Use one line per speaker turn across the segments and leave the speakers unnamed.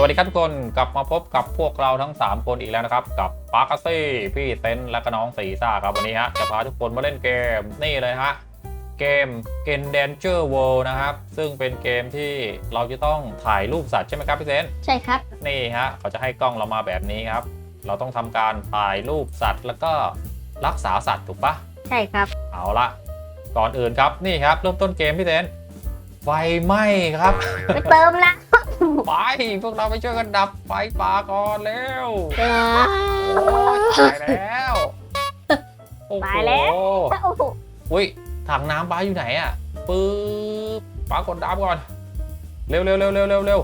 สวัสดีครับทุกคนกลับมาพบกับพวกเราทั้ง 3 คนอีกแล้วนะครับ กับปาร์คซี่พี่เต้นและก็น้องสีซ่าครับวันนี้ฮะจะพาทุกคนมาเล่นเกมนี่เลยฮะเกม g e n Danger World นะครับ ซึ่งเป็นเกมที่เราจะต้องถ่ายรูปสัตว์ใช่ไหมครับพี่เต้น
ใช่ครับ
นี่ฮะเขาจะให้กล้องเรามาแบบนี้ครับ เราต้องทำการถ่ายรูปสัตว์ แล้วก็รักษาสัตว์ถูกปะ
ใช่ครับ
เอาละก่อนอื่นครับนี่ครับเริ่มต้นเกมพี่เต้นไฟไหม้ครับ
ไปเติมละ
ไป พวกเราไปช่วยกันดับไฟป่าก่อนเร็ว
เออ
โอ้ยตายแล้วโอ้โห
ตายแล้วโอ้โห
อุ้ยถังน้ำป้าอยู่ไหนอะปึ๊บป้ากดดับก่อน เร็วเร็วเร็วเร็วเร็วเร็ว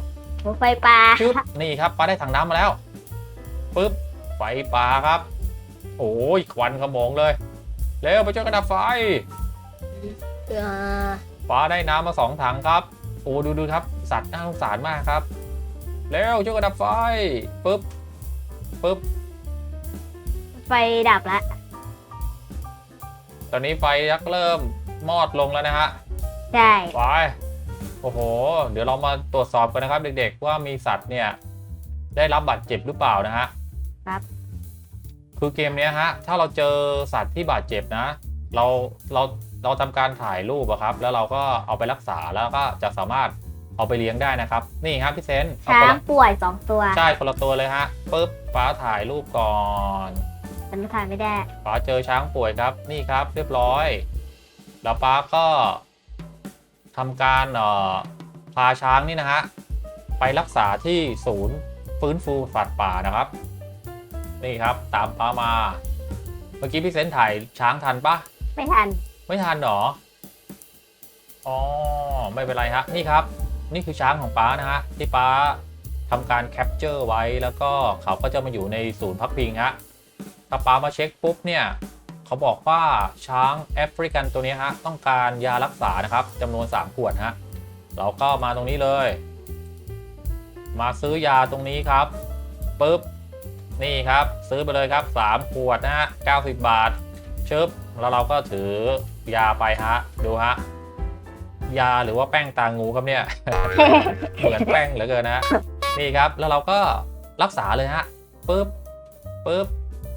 ไฟป่า
ชึบนี่ครับป้าได้ถังน้ำมาแล้วปึ๊บไฟป่าครับ โอ้ยควันขโมงเลย เร็วไปช่วยกันดับไฟ
เออ
ป้าได้น้ำมาสองถังครับ โอ้ดูดูครับ สัตว์น่าสงสารมากครับเร็วช่วยกันดับไฟปึ๊บปึ๊บ
ไฟดับละ
ตอนนี้ไฟยักษ์เริ่มมอดลงแล้วนะฮะ
ใช่
ไปโอ้โห เดี๋ยวเรามาตรวจสอบกันนะครับ เด็กๆว่ามีสัตว์เนี่ย ได้รับบาดเจ็บหรือเปล่านะฮะ
ครับ
คือเกมเนี้ยฮะ ถ้าเราเจอสัตว์ที่บาดเจ็บนะ เราเราเราทำการถ่ายรูปอะครับ แล้วเราก็เอาไปรักษาแล้วก็จะสามารถ เอาไปเลี้ยงได้นะครับ นี่ครับพี่เซนเอา
ช้า
คน
ง
ละ
ป่วยสองตัว
ใช่คนละตัวเลยฮะปุ๊บฟ้าถ่ายรูปก่อน
ฉันถ่ายไม่ได้
ป้าเจอช้างป่วยครับนี่ครับเรียบร้อย แล้วป้าก็ทำการเอ่อพาช้างนี่นะฮะไปรักษาที่ศูนย์ฟื้นฟูสัตว์ป่านะครับ นี่ครับตามป้ามา เมื่อกี้พี่เซนถ่ายช้างทันปะ
ไม่ทัน
ไม่ทันหรออ๋อไม่เป็นไรฮะนี่ครับ นี่คือช้างของป้านะฮะที่ป้าทำการแคปเจอร์ไว้แล้วก็เขาก็จะมาอยู่ในศูนย์พักพิงฮะถ้าป้ามาเช็คปุ๊บเนี่ยเขาบอกว่าช้างแอฟริกันตัวนี้ฮะต้องการยารักษานะครับจำนวน 3 ขวดฮะเราก็มาตรงนี้เลย มาซื้อยาตรงนี้ครับปุ๊บนี่ครับซื้อไปเลยครับ 3 ขวดนะฮะ90 บาทชึบแล้วเราก็ถือยาไปฮะดูฮะ ยาหรือว่าแป้งตางูครับเนี่ย เหมือนแป้งเหลือเกินนะฮะนี่ครับแล้วเราก็รักษาเลยฮะปุ๊บปุ๊บ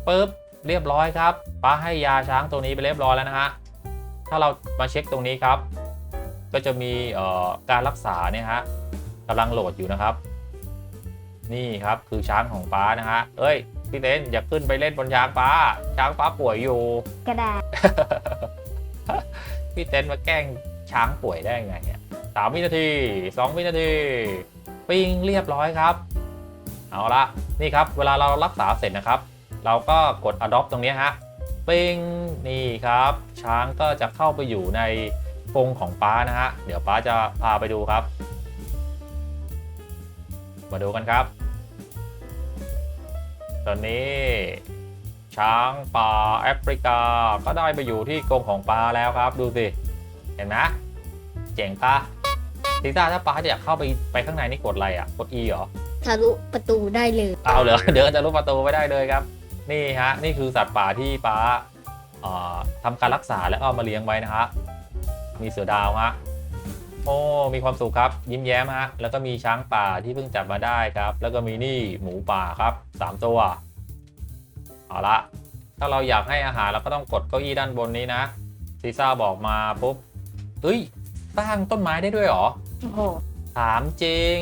ปุ๊บเรียบร้อยครับป้าให้ยาช้างตัวนี้ไปเรียบร้อยแล้วนะฮะถ้าเรามาเช็คตรงนี้ครับ ก็จะมีเอ่อการรักษาเนี่ยฮะกำลังโหลดอยู่นะครับ นี่ครับคือช้างของป้านะฮะเอ้ยพี่เต้นอย่าขึ้นไปเล่นบนช้างป้า ช้างป้าป่วยอยู่
กระดาษ
พี่เต้นมาแกล้ง ช้างป่วยได้ไงเนี่ยสามวินาทีสองวินาที ปิ้งเรียบร้อยครับ เอาละนี่ครับ เวลาเรารักษาเสร็จนะครับ เราก็กด adopt ตรงนี้ฮะปิ้งนี่ครับ ช้างก็จะเข้าไปอยู่ในกรงของป้านะฮะเดี๋ยวป้าจะพาไปดูครับ มาดูกันครับ ตอนนี้ ช้างป่าแอฟริกาก็ได้ไปอยู่ที่กรงของป้าแล้วครับดูสิ เห็นไหมเจ๋งปะซีซ่าถ้าป้าจะอยากเข้าไปไปข้างในนี่กดอะไรอะ กด E เหรอ
ทะลุประตูได้เลย
เอาเหรอ เดี๋ยวจะรูปประตูไม่ได้เลยครับ นี่ฮะ นี่คือสัตว์ป่าที่ป้าเอ่อทำการรักษาแล้วก็เอามาเลี้ยงไว้นะฮะ มีเสือดาวฮะ โอ้ มีความสุขครับ ยิ้มแย้มฮะ แล้วก็มีช้างป่าที่เพิ่งจับมาได้ครับ แล้วก็มีนี่หมูป่าครับสามตัว เอาละ ถ้าเราอยากให้อาหารเราก็ต้องกดเก้าอี้ด้านบนนี้นะซีซ่าบอกมาปุ๊บ เอ้ยสร้างต้นไม้ได้ด้วยเหรอ
โอ้โห
ถามจริง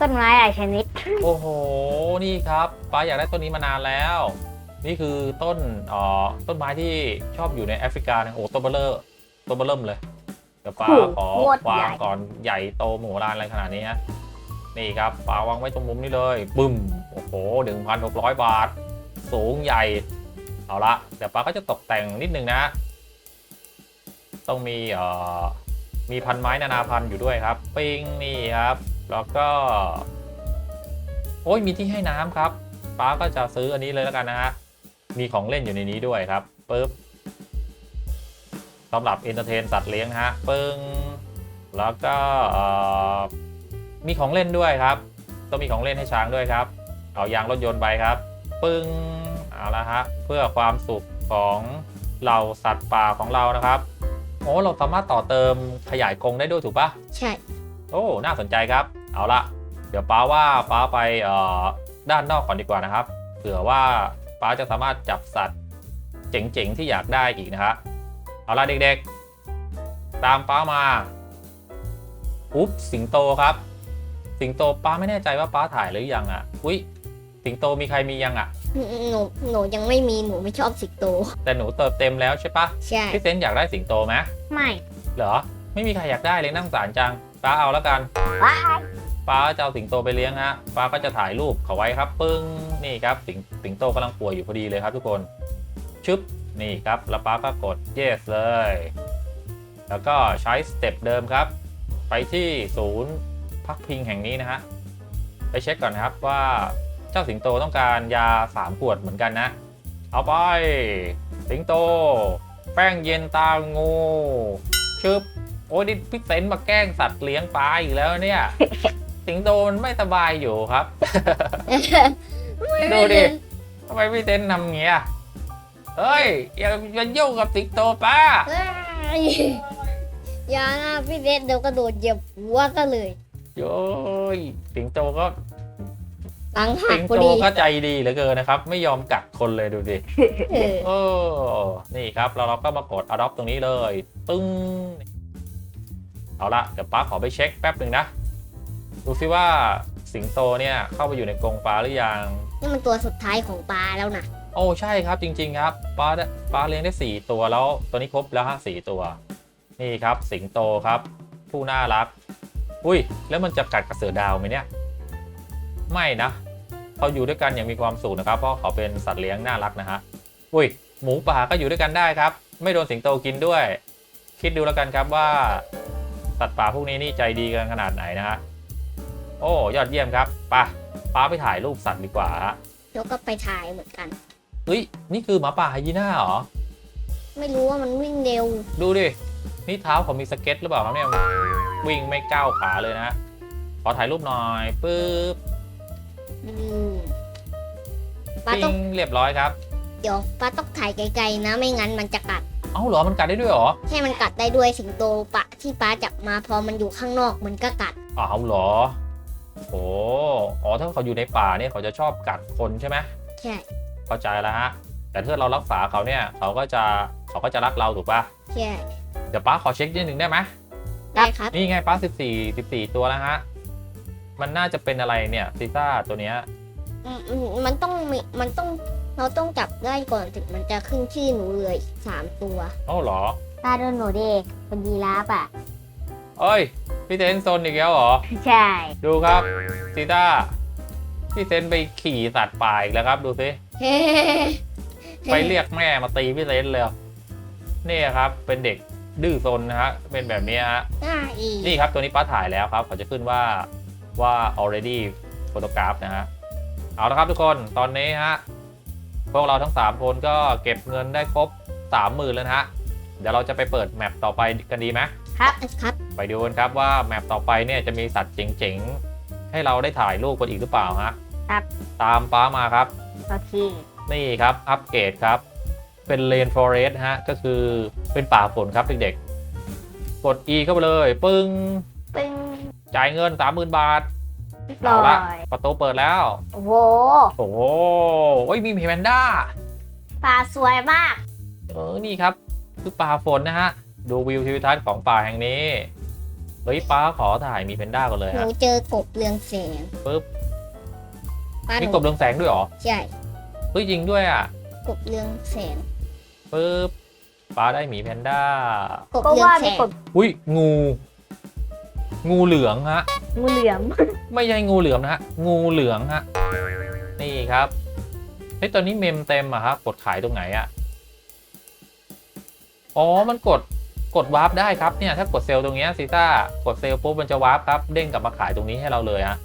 ต้นไม้หลายชนิด
โอ้โห นี่ครับป้าอยากได้ต้นนี้มานานแล้ว นี่คือต้นเอ่อต้นไม้ที่ชอบอยู่ในแอฟริกานะโอ้ต้นเบลเลอร์ต้นเบลเริ่มเลยเดี๋ยวป้า
โอ้โห
ขอ
โคตร
วา
ใหญ่
งก่อนใหญ่โตมโหฬารอะไรขนาดนี้ฮะนี่ครับป้าวางไว้ตรงมุมนี้เลยบึ้มโอ้โหหนึ่งพันหกร้อยบาท สูงใหญ่ เอาละเดี๋ยวป้าก็จะตกแต่งนิดนึงนะ ต้องมีเอ่อมีพันไม้นานาพันธุ์อยู่ด้วยครับ ปิ้งนี่ครับ แล้วก็ โอ้ยมีที่ให้น้ำครับ ป้าก็จะซื้ออันนี้เลยแล้วกันนะฮะ มีของเล่นอยู่ในนี้ด้วยครับปึ๊บสำหรับเอนเตอร์เทนสัตว์เลี้ยงฮะปึ้งแล้วก็เอ่อมีของเล่นด้วยครับต้องมีของเล่นให้ช้างด้วยครับ เอายางรถยนต์ไปครับ ปึ้งเอาละฮะเพื่อความสุขของเหล่าสัตว์ป่าของเรานะครับ โอ้เราสามารถต่อเติมขยายกรงได้ด้วยถูกปะ
ใช่
โอ้น่าสนใจครับ เอาละเดี๋ยวดี๋ยวป้าว่าป้าไปเอ่อด้านนอกก่อนดีกว่านะครับ เผื่อว่าป้าจะสามารถจับสัตว์เจ๋งๆที่อยากได้อีกนะฮะเอาละเด็กๆ ตามป้ามาอุ๊บสิงโตครับ สิงโตป้าไม่แน่ใจว่าป้าถ่ายหรือยังอะอุ๊ย สิงโตมีใครมียังอะ
หนูหนูหนูยังไม่มีหนูไม่ชอบสิงโต
แต่หนูเติมเต็มแล้วใช่ปะ
ใช่
พี่เซนอยากได้สิงโตไหม
ไม่
เหรอ ไม่มีใครอยากได้เลยนั่งสารจังป้าเอาแล้วกัน
ว้าย
ป้าจะเอาสิงโตไปเลี้ยงฮะป้าก็จะถ่ายรูปเขาไว้ครับ ปึ้งนี่ครับสิงสิงโตกำลังป่วยอยู่พอดีเลยครับทุกคนชึบนี่ครับแล้วป้าก็กด yes เลย แล้วก็ใช้สเต็ปเดิมครับ ไปที่ศูนย์พักพิงแห่งนี้นะฮะไปเช็คก่อนนะครับว่าเจ้าสิงโตต้องการยา 3 ขวดเหมือนกันนะ เอาไป สิงโต แป้งเย็นตางูชึบโอ้ยนี่พี่เซนมาแกล้งสัตว์เลี้ยงปลาอีกแล้วเนี่ย สิงโตมันไม่สบายอยู่ครับ ดูดิทำไมพี่เซนทำเงี้ยเฮ้ย อย่าอย่ายุ่งกับสิงโตป้า
เฮ้ยอย่านะพี่เดชเดี๋ยวกระโดดเหยียบหัวก็เลย
โย้ยสิงโตก็
หลังหั
สิ
ก
ง
พอ
โต
ดี
ก็ใจดีเหลือเกินนะครับ ไม่ยอมกัดคนเลยดูดิ
เออ
โอ้นี่ครับเราเราก็มากด adopt ตรงนี้เลยปึ้งเอาละเดี๋ยวป้าขอไปเช็คแป๊บหนึ่งนะ ดูซิว่าสิงโตเนี่ยเข้าไปอยู่ในกรงปลาหรือยัง
นี่มันตัวสุดท้ายของปลาแล้วนะ
โอ้ใช่ครับจริง ๆ ครับปลาได้ปลาเลี้ยงได้ 4 ตัวแล้วตัวนี้ครบแล้วฮะสตัว นี่ครับสิงโตครับผู้น่ารัก อุ้ยแล้วมันจะกัดกับเสือดาวไหมเนี่ย ไม่นะ เขาอยู่ด้วยกันอย่างมีความสุขนะครับเพราะเขาเป็นสัตว์เลี้ยงน่ารักนะฮะอุ้ยหมูป่าก็อยู่ด้วยกันได้ครับ ไม่โดนสิงโตกินด้วย คิดดูแล้วกันครับว่าสัตว์ป่าพวกนี้นี่ใจดีกันขนาดไหนนะฮะโอ้ยอดเยี่ยมครับไปะป้าไปถ่ายรูปสัตว์ดีกว่าฮะ
เดี๋ยวก็ไปถ่ายเหมือนกัน
เฮ้ยนี่คือหมาป่าไฮยีน่าเหรอ
ไม่รู้ว่ามันวิ่งเร็ว
ดูดิ นี่เท้าเขามีสเก็ตหรือเปล่าครับเนี่ย วิ่งไม่ก้าวขาเลยนะ ขอถ่ายรูปหน่อย ปึ๊บ
อืมปลา
ปิ้
ต้อง
งเรียบร้อยครับ
เดี๋ยวปลาต้องถ่ายไกลๆนะ ไม่งั้นมันจะกัด
เอ้าเหรอ มันกัดได้ด้วยเหรอ
ให้มันกัดได้ด้วยสิงโตปะที่ปลาจับมาพอมันอยู่ข้างนอกมันก็กัด
อ้าวเหรอโอ้อ๋อ ถ้าเขาอยู่ในป่าเนี่ยเขาจะชอบกัดคนใช่ไหม
ใช่
เข้าใจแล้วฮะ แต่ถ้าเรารักษาเขาเนี่ย เขาก็จะเขาก็จะรักเราถูกปะ
ใช่
เดี๋ยวป้าขอเช็คนิดหนึ่งได้ไหม
ได้ครับ
นี่ไงป้า14 14 ตัวแล้วฮะ มันน่าจะเป็นอะไรเนี่ยซีซ่าตัวเนี้ย
อืมอืมมันต้องมีมันต้องเราต้องจับได้ก่อนถึงมันจะขึ้นชื่อหนูเลยสามตัว
เอ้าเหรอ
ตาโดนหนูเด็กเป็นยีราฟอะ
เอ้ย พี่เซนโซนอีกแล้วเหรอ
ใช่
ดูครับซีต้าพี่เซนไปขี่สัตว์ป่าอีกแล้วครับ ดูสิ
เฮ้
ไปเรียกแม่มาตีพี่เซนเลยนี่ครับ เป็นเด็กดื้อซนนะฮะเป็นแบบนี้ฮะ
อ่าอี
นี่ครับตัวนี้ป้าถ่ายแล้วครับเขาจะขึ้นว่า ว่า already photograph นะฮะ เอาละครับทุกคนตอนนี้ฮะ พวกเราทั้ง 3 คนก็เก็บเงินได้ครบ 30,000แล้วนะฮะ เดี๋ยวเราจะไปเปิดแมปต่อไปกันดีไหม
ครับครับ
ไปดูกันครับว่าแมปต่อไปเนี่ยจะมีสัตว์เจ๋งๆ ให้เราได้ถ่ายรูปกันอีกหรือเปล่าฮะ
ครับ
ตามป้ามาครับ
โอเค
นี่ครับ อัปเกรดครับ เป็นเลนฟอเรสฮะ ก็คือเป็นป่าฝนครับเด็กๆ กด E เข้าไปเลย ปึ้ง
ปึ้ง
จ่ายเงิน30,000บาท
เรียบ
เอา
ร้อ
ละ
ย
ประตูเปิดแล้ว
โอ้โห
โอ้โหโอ้ยมีแพนด้า
ปลาสวยมาก
เออนี่ครับ คือป่าฝนนะฮะ ดูวิวทิวทัศน์ของป่าแห่งนี้ เฮ้ยป้าขอถ่ายมีแพนด้ากันเลย
หนู
ฮะ
เจอกบเรืองแสง
ปึ๊บ
ปลาห
มี
นู
กบเรืองแสงด้วยเหรอ
ใช่
เฮ้ยจริงด้วยอะ
กบเรืองแสง
ปึ๊บป้าได้หมีแพนด้า
กบเรืองแสง
อุ้ยงู งูเหลืองฮะ
งูเหลือม
ไม่ใช่งูเหลือมนะฮะ งูเหลืองฮะ นี่ครับเฮ้ยตอนนี้เมมเต็มอะครับ กดขายตรงไหนอะอ๋อ มันกด กดวาร์ปได้ครับ เนี่ย ถ้ากดเซลล์ตรงเนี้ยซีต้ากดเซลล์ปุ๊บมันจะวาร์ปครับ เด้งกลับมาขายตรงนี้ให้เราเลยฮะ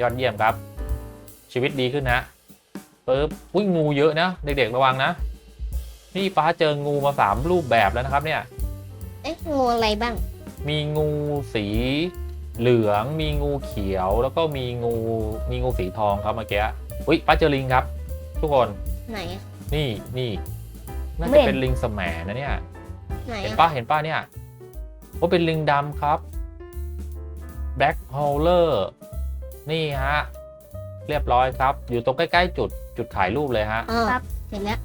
ยอดเยี่ยมครับ ชีวิตดีขึ้นนะปึ๊บอุ้ยงูเยอะนะ เด็กๆระวังนะ นี่ป้าเจองูมาสามรูปแบบแล้วนะครับเนี่ย
เอ๊ะงูอะไรบ้าง
มีงูสีเหลือง มีงูเขียว แล้วก็มีงู มีงูสีทองครับเมื่อกี้ อุ้ยป้าเจอลิงครับ ทุกคน
ไหนอะ
นี่นี่น่า
ไม่
จะ
เห็น
เป็นลิงสแหมนะเนี่ย
ไหน
เห็น
อะ
ป้าเห็นป้าเนี่ยว่าเป็นลิงดำครับ Black Howler นี่ฮะ เรียบร้อยครับ อยู่ตรงใกล้ ๆ จุดจุดถ่ายรูปเลยฮะ
อ่า
ครับ
เห็นแล้ว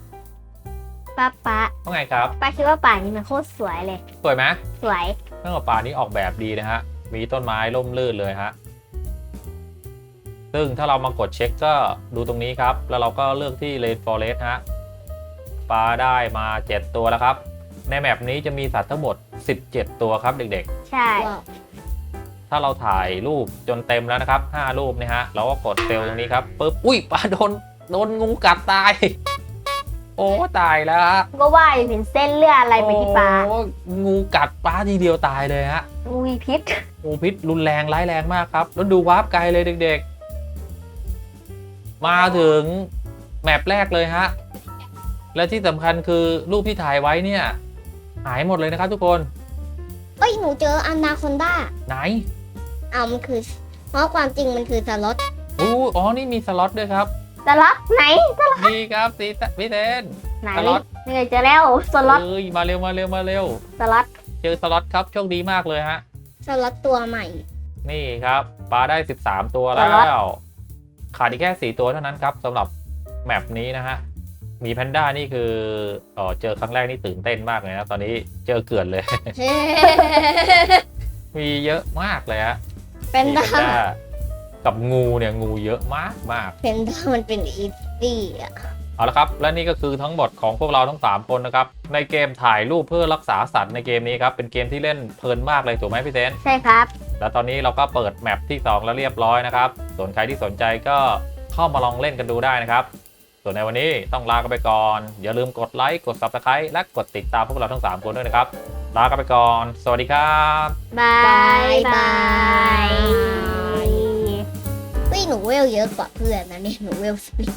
ป้าป้า
ว่าไงครับ
ป้าคิดว่าป่านี้มันโคตรสวยเลย
สวยไหม
สวย
เรื่องของป่านี้ออกแบบดีนะฮะ มีต้นไม้ร่มรื่นเลยฮะ ซึ่งถ้าเรามากดเช็คก็ดูตรงนี้ครับ แล้วเราก็เลือกที่ Rain Forest ฮะ ปลาได้มา 7 ตัวแล้วครับ ในแมปนี้จะมีสัตว์ทั้งหมด 17 ตัวครับเด็ก
ใช่
ว้าว
ๆถ้าเราถ่ายรูปจนเต็มแล้วนะครับ 5 รูปเนี่ยฮะ เราก็กดเซลล์ตรงนี้ครับปุ๊บ อุ้ยปลาโดน โดนงูกัดตาย โอ้ตายแล้วฮะ
ก็ว่าอยู่เห็นเส้นเลือดอะไรไปที่ปลา
โอ้งูกัดปลาทีเดียวตายเลยฮะ
งูมีพิษ
งูพิษรุนแรงร้ายแรงมากครับ แล้วดูวาร์ปไกลเลยเด็กๆ มาถึงแมปแรกเลยฮะ และที่สำคัญคือรูปที่ถ่ายไว้เนี่ย หายหมดเลยนะครับทุกคน
เอ้ย หนูเจออันนาคอนด้า
ไหน
อ้าวมันคือเพราะความจริงมันคือสล็อต
อู้อ๋อนี่มีสล็อตด้วยครับ
สล็อตไหน
นี่ครับสีพี่เทน
ไหน
สล็อต
นี่ไงเจอแล้วสล็อต
เอ้ยมาเร็วมาเร็วมาเร็ว
สล็อต
เจอสล็อตครับโชคดีมากเลยฮะ
สล็อตตัวใหม่
นี่ครับปลาได้ 13 ตัวแล้ว ขาดอีกแค่ 4 ตัวเท่านั้นครับสำหรับแมปนี้นะฮะมีแพนด้านี่คือเออเจอครั้งแรกนี่ตื่นเต้นมากเลยนะตอนนี้เจอเกลื่อนเลย มีเยอะมากเลยฮะ
เป็น
มี
ด้า
แพนด้า กับงูเนี่ยงูเยอะมากมาก
เป็นด้ามันเป็นอีซี่อะ
เอาละครับ และนี่ก็คือทั้งหมดของพวกเราทั้ง 3 คนนะครับ ในเกมถ่ายรูปเพื่อรักษาสัตว์ในเกมนี้ครับ เป็นเกมที่เล่นเพลินมากเลยถูกไหมพี่เซน
ใช่ครับ
แล้วตอนนี้เราก็เปิดแมปที่ 2 แล้วเรียบร้อยนะครับส่วนใครที่สนใจก็เข้ามาลองเล่นกันดูได้นะครับ ส่วนในวันนี้ต้องลากันไปก่อน อย่าลืมกดไลค์กด Subscribe และกดติดตามพวกเราทั้ง 3 คนด้วยนะครับลากันไปก่อน สวัสดีครับ
บาย
บาย
บาย
เฮ้ยหนูเวลเยอะกว่าเพื่อนนะเนี่ยหนูเวลสปิด